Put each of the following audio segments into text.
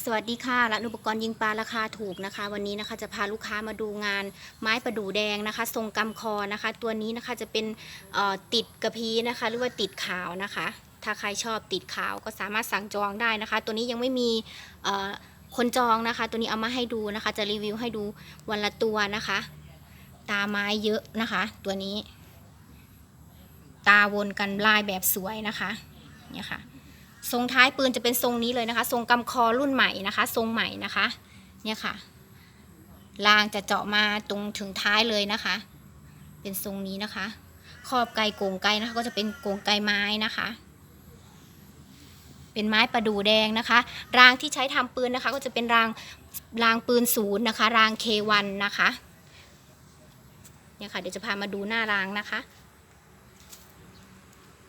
สวัสดีค่ะร้านอุปกรณ์ยิงปลาราคาถูกนะคะ วันนี้นะคะจะพาลูกค้ามาดูงานไม้ประดู่แดงนะคะ ทรงกำคอนะคะ ตัวนี้นะคะจะเป็นติดกระพีนะคะ หรือว่าติดขาวนะคะ ถ้าใครชอบติดขาวก็สามารถสั่งจองได้นะคะ ตัวนี้ยังไม่มีคนจองนะคะ ตัวนี้เอามาให้ดูนะคะ จะรีวิวให้ดูวันละตัวนะคะ ตาไม้เยอะนะคะ ตัวนี้ ตาวนกันลายแบบสวยนะคะเนี่ยค่ะ ทรงท้ายปืนจะเป็นทรงนี้เลยนะคะ ทรงกำคอรุ่นใหม่นะคะ ทรงใหม่นะคะ เนี่ยค่ะรางจะเจาะมาตรงถึงท้ายเลยนะคะ เป็นทรงนี้นะคะ ขอบไกโกงไกนะคะ ก็จะเป็นโกงไกไม้นะคะ เป็นไม้ประดู่แดงนะคะ รางที่ใช้ทำปืนนะคะ ก็จะเป็นรางรางปืนศูนย์นะคะ รางเควันนะคะเนี่ยค่ะเดี๋ยวจะพามาดูหน้ารางนะคะ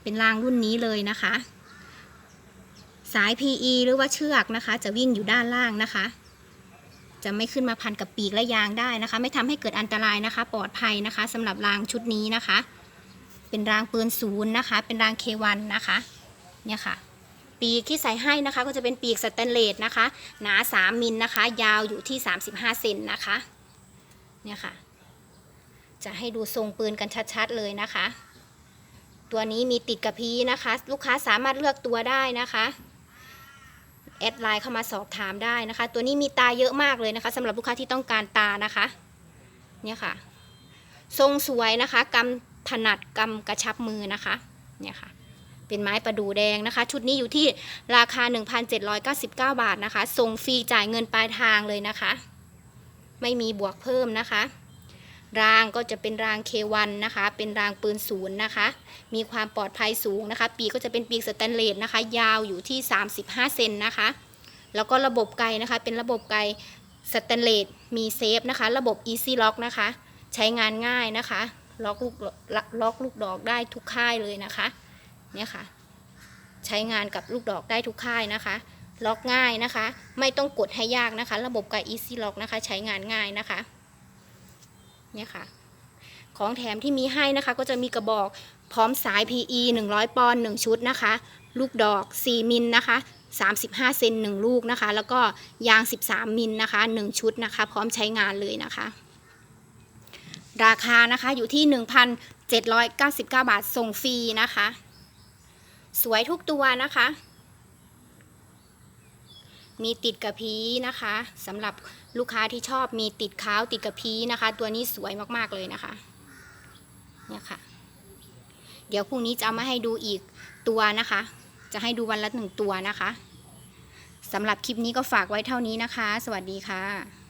เป็นรางรุ่นนี้เลยนะคะ สาย PE หรือว่าเชือกนะคะ จะวิ่งอยู่ด้านล่างนะคะ จะไม่ขึ้นมาพันกับปีกและยางได้นะคะ ไม่ทำให้เกิดอันตรายนะคะ ปลอดภัยนะคะสำหรับรางชุดนี้นะคะ เป็นรางปืนศูนย์นะคะ เป็นรางเควันนะคะเนี่ยค่ะ ปีกที่ใส่ให้นะคะ ก็จะเป็นปีกสแตนเลสนะคะ หนา 3 มิลนะคะ ยาวอยู่ที่ 35เซนนะคะเนี่ยค่ะ จะให้ดูทรงปืนกันชัดๆเลยนะคะ ตัวนี้มีติดกระพีนะคะ ลูกค้าสามารถเลือกตัวได้นะคะ แอดไลน์เข้ามาสอบถามได้นะคะ ตัวนี้มีตาเยอะมากเลยนะคะสำหรับลูกค้าที่ต้องการตานะคะเนี่ยค่ะ ทรงสวยนะคะกำถนัดกำกระชับมือนะคะเนี่ยค่ะเป็นไม้ประดูแดงนะคะ ชุดนี้อยู่ที่ราคา 1,799 บาทนะคะส่งฟรีจ่ายเงินปลายทางเลยนะคะ ไม่มีบวกเพิ่มนะคะ รางก็จะเป็นรางเควันนะคะ เป็นรางปืนศูนย์นะคะ มีความปลอดภัยสูงนะคะ ปีกก็จะเป็นปีกสแตนเลสนะคะ ยาวอยู่ที่ 35 เซนนะคะ แล้วก็ระบบไกนะคะ เป็นระบบไกสแตนเลส มีเซฟนะคะ ระบบ Easy Lock นะคะ ใช้งานง่ายนะคะ ล็อกลูกล็อกลูกดอกได้ทุกค่ายเลยนะคะ เนี่ยค่ะ ใช้งานกับลูกดอกได้ทุกค่ายนะคะล็อกง่ายนะคะ ไม่ต้องกดให้ยากนะคะ ระบบไก Easy Lock นะคะ ใช้งานง่ายนะคะ เนี่ยค่ะ ของแถมที่มีให้นะคะก็จะมีกระบอกพร้อมสาย PE 100 ปอนด์1ชุดนะคะ ลูกดอก 4 มิลนะคะ 35 เซน1ลูกนะคะ แล้วก็ยาง 13 มิลนะคะ 1 ชุดนะคะ พร้อมใช้งานเลยนะคะ ราคานะคะอยู่ที่ 1,799 บาทส่งฟรีนะคะ สวยทุกตัวนะคะ มีติดกระพี้นะคะสำหรับลูกค้าที่ชอบมีติดขาวติดกระพี้นะคะ ตัวนี้สวยมากๆเลยนะคะเนี่ยค่ะ เดี๋ยวพรุ่งนี้จะเอามาให้ดูอีกตัวนะคะ จะให้ดูวันละหนึ่งตัวนะคะสำหรับคลิปนี้ก็ฝากไว้เท่านี้นะคะ สวัสดีค่ะ